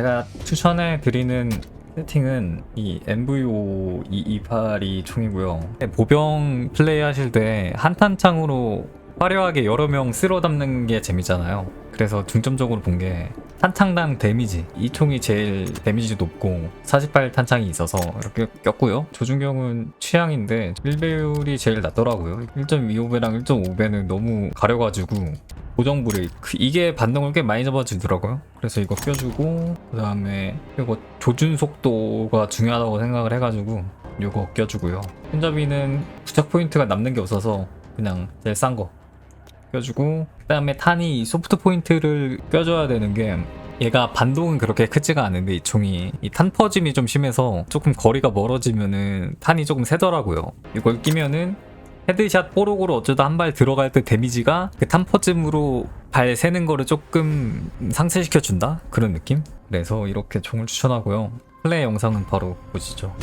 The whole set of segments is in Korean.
제가 추천해 드리는 세팅은 이 MVO 228이 총이고요. 보병 플레이 하실 때 한탄창으로 화려하게 여러 명 쓸어 담는 게 재밌잖아요. 그래서 중점적으로 본 게 탄창당 데미지 이 총이 제일 데미지 높고 48 탄창이 있어서 이렇게 꼈고요. 조준경은 취향인데 1배율이 제일 낫더라고요. 1.25배랑 1.5배는 너무 가려가지고 고정불이 그- 이게 반동을 꽤 많이 잡아주더라고요. 그래서 이거 껴주고 그 다음에 이거 조준 속도가 중요하다고 생각을 해가지고 이거 껴주고요. 손잡이는 부착 포인트가 남는 게 없어서 그냥 제일 싼거 껴주고 그 다음에 탄이 소프트 포인트를 껴줘야 되는 게 얘가 반동은 그렇게 크지가 않은데 이 총이 이 탄 퍼짐이 좀 심해서 조금 거리가 멀어지면은 탄이 조금 세더라고요. 이걸 끼면은 헤드샷 뽀록으로 어쩌다 한 발 들어갈 때 데미지가 그 탄 퍼짐으로 발 세는 거를 조금 상쇄시켜 준다 그런 느낌? 그래서 이렇게 총을 추천하고요. 플레이 영상은 바로 보시죠.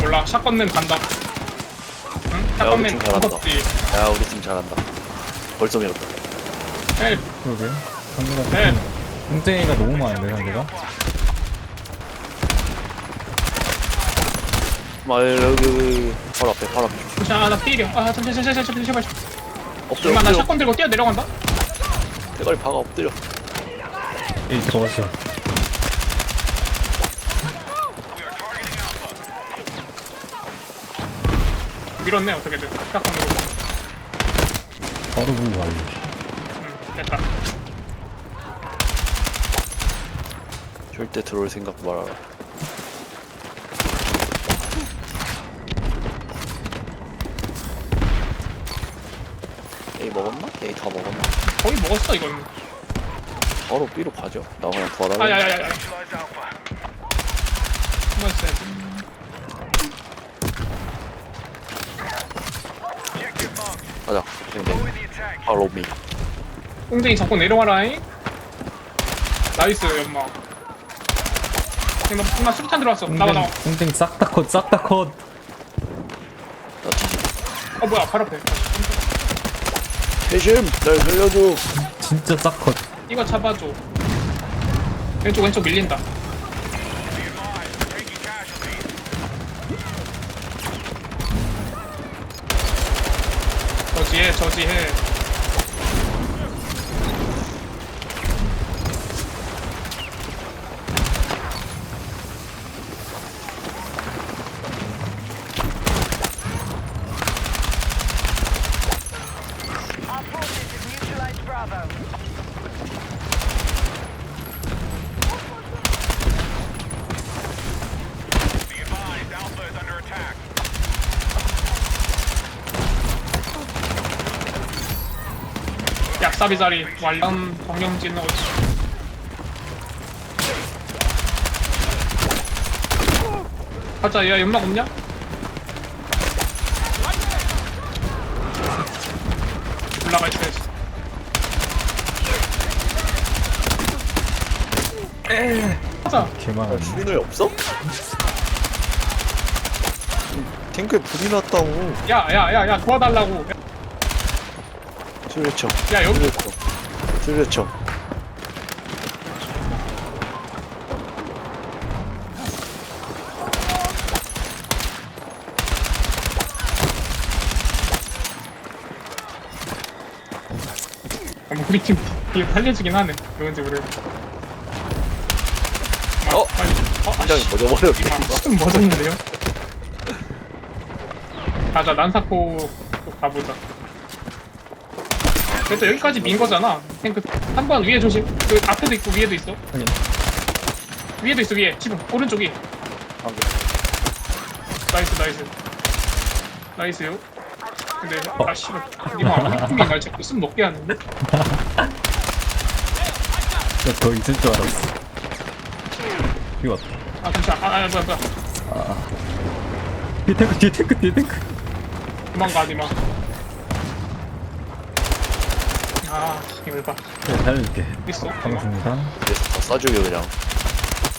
몰라 샷건맨 간다 우리 팀 잘한다. 무섭지 야 우리 팀 잘한다. 벌써 밀었다. 헬. 그러게. 상대가 헬 뚱땡이가 너무 많은데 상대가? 마 여기 여기 바로 앞에 바로 앞에. 잠시만 나 필이야 아 잠시만 잠시만 잠시만 엎드려 잠깐만 나 엎드려. 샷건 들고 뛰어 내려간다. 대가리 박아 엎드려. 이 들어갔어. 밀었네 어떻게든. 샷건으로 바로 불 완료. 응 됐다. 절대 들어올 생각 말아라. A 먹었나? A 다 먹었나? 거의 먹었어 이건. 바로 B로 가죠. 나 그냥 도와달라 아야야야야 숨어 있어야지 가자. 바로 미 꽁쟁이 잡고 내려와라잉? 나이스 연마. 나, 나 수류탄 들어왔어. 나와 나와. 뚱땡 싹다 컷, 싹다 컷. 나 뒤지. 어 뭐야 발 앞에. 대심 날 살려줘. 진짜 싹 컷. 이거 잡아줘. 왼쪽 왼쪽 밀린다 저지해 저지해 약사비 자리 완전 정영진 어치 가자 얘 연막 없냐? 올라가 있어야지 가자 개만. 야 주민을 없어? 탱크에 불이 났다고 야야야야 도와달라고 술래청 야 여기 어, 뭐 우리 팀 이게 살려지긴 하네. 그런지 그래 어? 빨리. 어? 한장이 아씨 젖어버렸네. 좀 멎었는데요? 가자 난사코 쪽 가보자 그래도 여기까지 민 거잖아. 탱크 한번 위에 조심. 그 앞에도 있고 위에도 있어. 확인. 위에도 있어 위에. 지금 오른쪽 위 나이스 나이스. 나이스요. 근데 아 씨발. 니마 우리 팀이 날 자꾸 숨 먹게 하는데? 더 있을 줄 알았어. 이거 왔다. 아 잠시만 아, 아 뭐야 뭐야. 뒤에 탱크, 뒤에 탱크, 뒤에 탱크. 도망가 니마 아 이걸 봐 네, 살려줄게. 있어 반갑습니다. 다 싸주게 그냥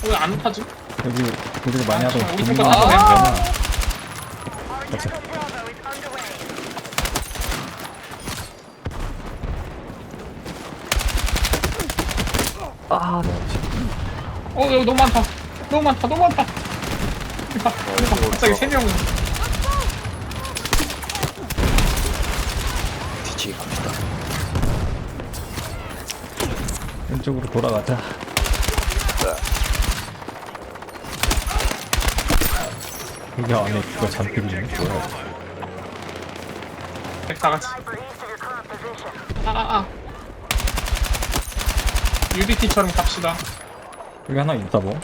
왜안 타지? 여기 우리가 많이 하던 우리 고민 Our Bravo is underway. 아어 여기 너무 많다 너무 많다 너무 많다 아, 갑자기 세 명은 뒤치기 갑시다 왼 쪽으로 돌아가자. 여기 안에 그거 잔뜩 있네 뭐야? 다 같이. 아 아 아. UDT처럼 갑시다. 여기 하나 있다 뭐.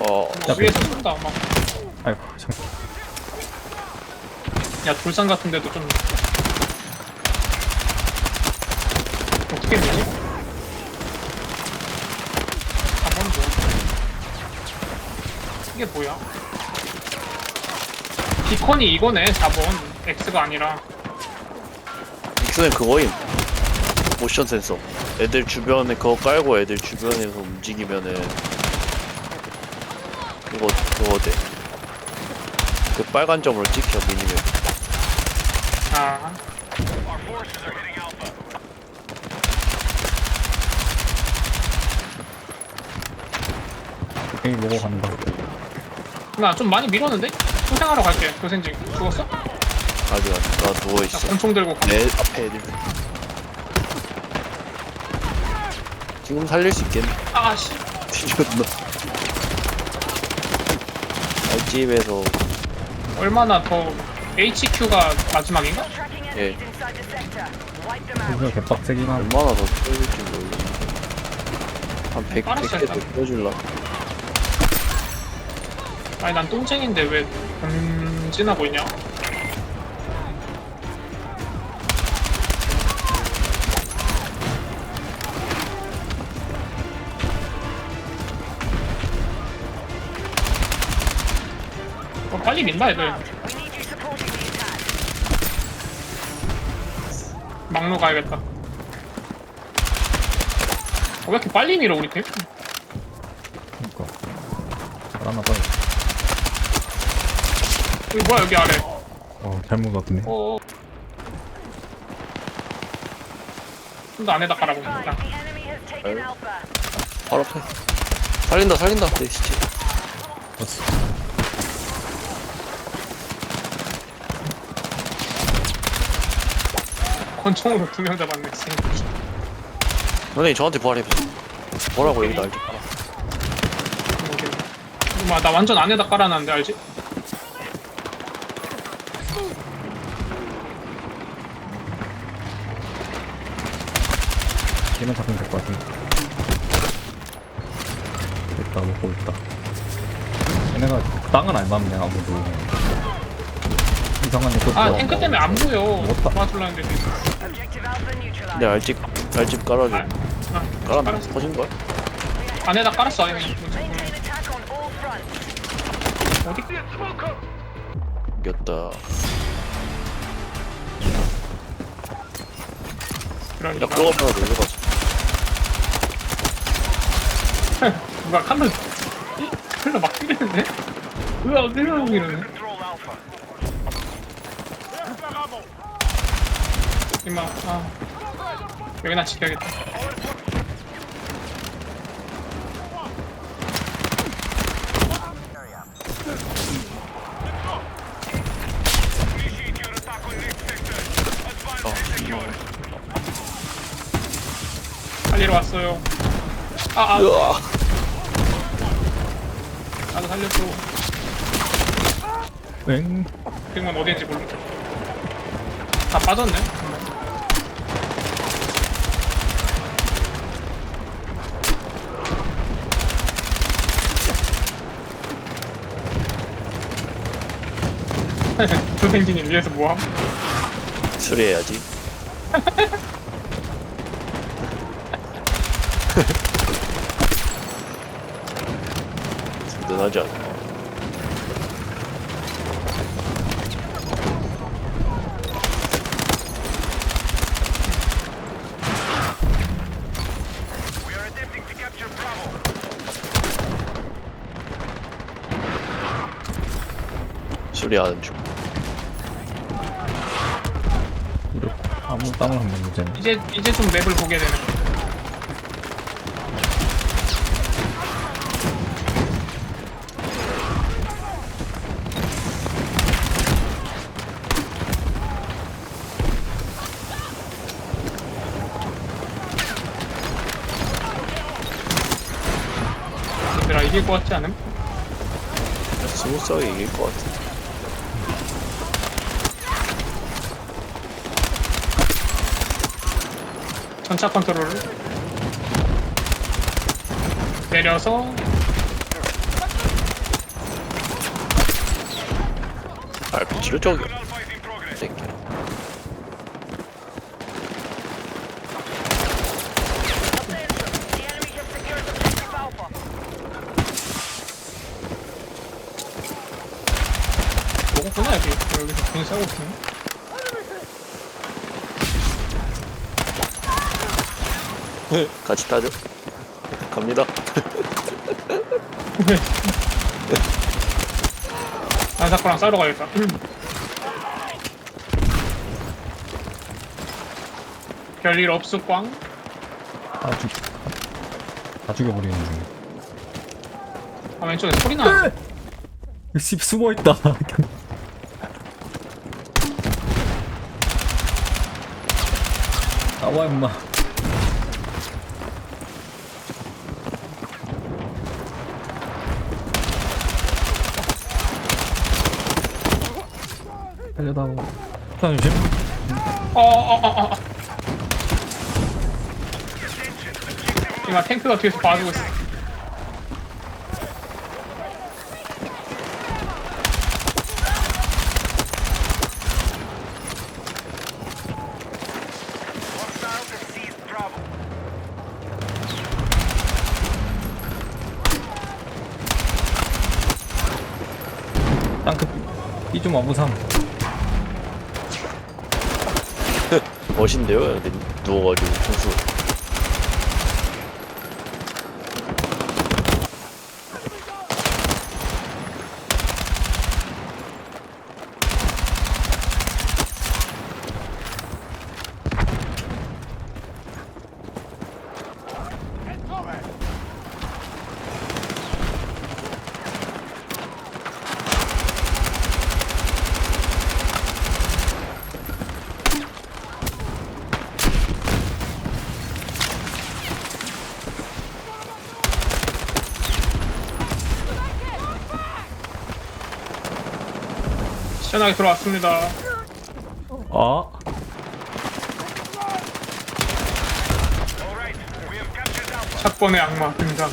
어. 야, 위에서 쏜다 막 아이고 잠깐 야 돌산 같은 데도 좀. 어떻게 되지? 4번 뭐 이게 뭐야? 비컨이 이거네 4번 X가 아니라. 믹스는 그거임. 모션 센서. 애들 주변에 그거 깔고 애들 주변에서 움직이면은 그거 그거 돼그 빨간 점으로 찍혀 미니맵. 아. 여기 보고 간다 나 좀 많이 밀었는데? 소생하러 갈게 교생진. 죽었어? 아직 나나 누워 있어. 권총 들고 가. 내 앞에 애들. 지금 살릴 수 있겠네. 아씨. 뒤집었나 알집에서. 얼마나 더 HQ가 마지막인가? Out. 여기가 개빡세긴 함 얼마나 더 틀릴지 모르겠네. 한 100, 알았어, 100개 더 일단. 띄워줄라 아니 난 똥쟁인데 왜 던진하고 있냐? 어, 빨리 민다 애들. 막로 가야겠다 어, 왜 이렇게 빨리 밀어 우리 팀? 그니까 잘하나 봐 여기 뭐야 여기 아래. 어 잘못 왔네. 어. 좀더 안에다 깔아봅니다 Five. The enemy has taken. Alpha. 바로 앞에. 살린다 살린다. 내 시체. 됐어. 권총으로 두 명 잡았네 선생님 저한테 부활해보세요 뭐라고 여기다 알지? 뭐, 나 완전 안에다 깔아놨는데 알지? 얘만 잡으면 될 것 같은데 됐다 먹고 있다 얘네가 땅은 안 밟네 아무도 이상한 애또 아 탱크 때문에 안 보여 먹었다. 도와주려는 데도 있어 Objective Alpha neutralized. 내 알집 알집 깔아줘 아, 아, 깔았나? 깔았어. 터진 거야? 안에다 깔았어 아니 Maintain attack on all fronts. 어디? 이겼다 그러니까 야 그거 하나 가자 누가 칼로 이? 칼로 막 때리는데? 으아 때려고 이러네. 임마 아. 여기나 지켜야겠다. 살리러 왔어요. 아아. 으아 나도 살려줘 엥 그건 어디인지 모르겠다 빠졌네? 조생진이 위에서 뭐함? 수리해야지 든든하지 않아 수리하는 중. 이렇게 아무 땅을 한번 문제네. 이제 이제 좀 맵을 보게 되네 이길 것 같지 않음? 스무스하게 이길 것 같아. 전차 컨트롤 내려서 RPG로 저기. 새끼. The enemy has secured objective Alpha. 먹었구나 여기 괜히 싸고 있네 같이 타죠. 갑니다. 난 사코랑 싸러 가야겠다 별일 없어 꽝다 죽, 다 죽여버리는 중. 아 왼쪽에 소리 나 씨 숨어 있다. 나와 임마. 달려다오. 자 조심. 어어어어 지금 탱크가 뒤에서 봐주고 있어 땅크 이좀 와보삼. 멋인데요, 여기 누워가지고 총수. 시원하게 들어왔습니다 아. 사건의 악마 등장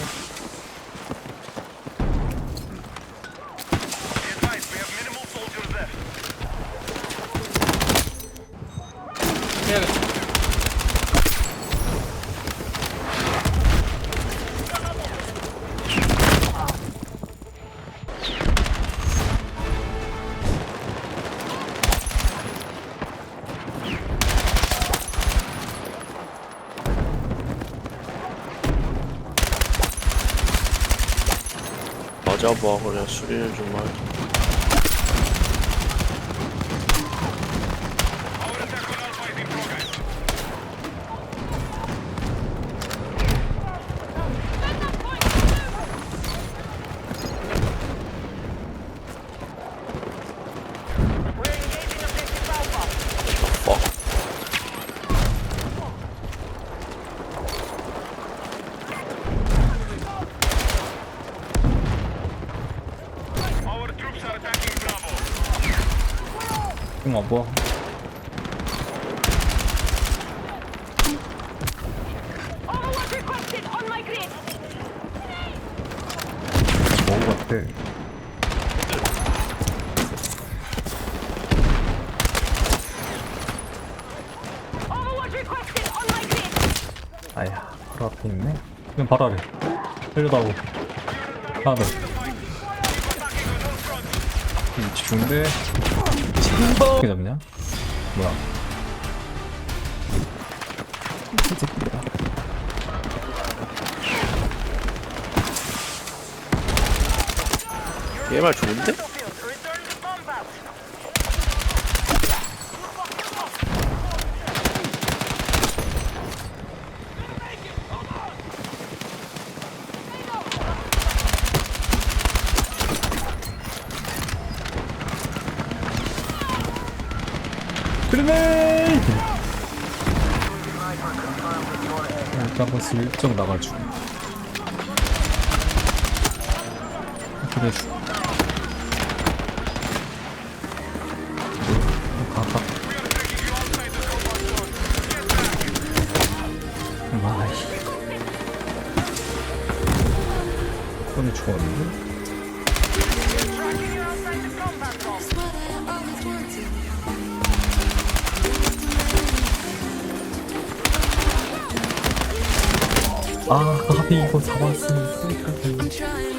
그래. 수리를 좀 할. We're grid. 아야, 바로 앞에 있네. 그럼 바로 아래. 살려다오. 하나 더. 이 위치 좋은데. 어떻게 잡냐? 뭐야? 얘말 좋은데? 그러네. 일단 한번 슬쩍 나가주고. 주... 가, 아, 가비 이거 with somebody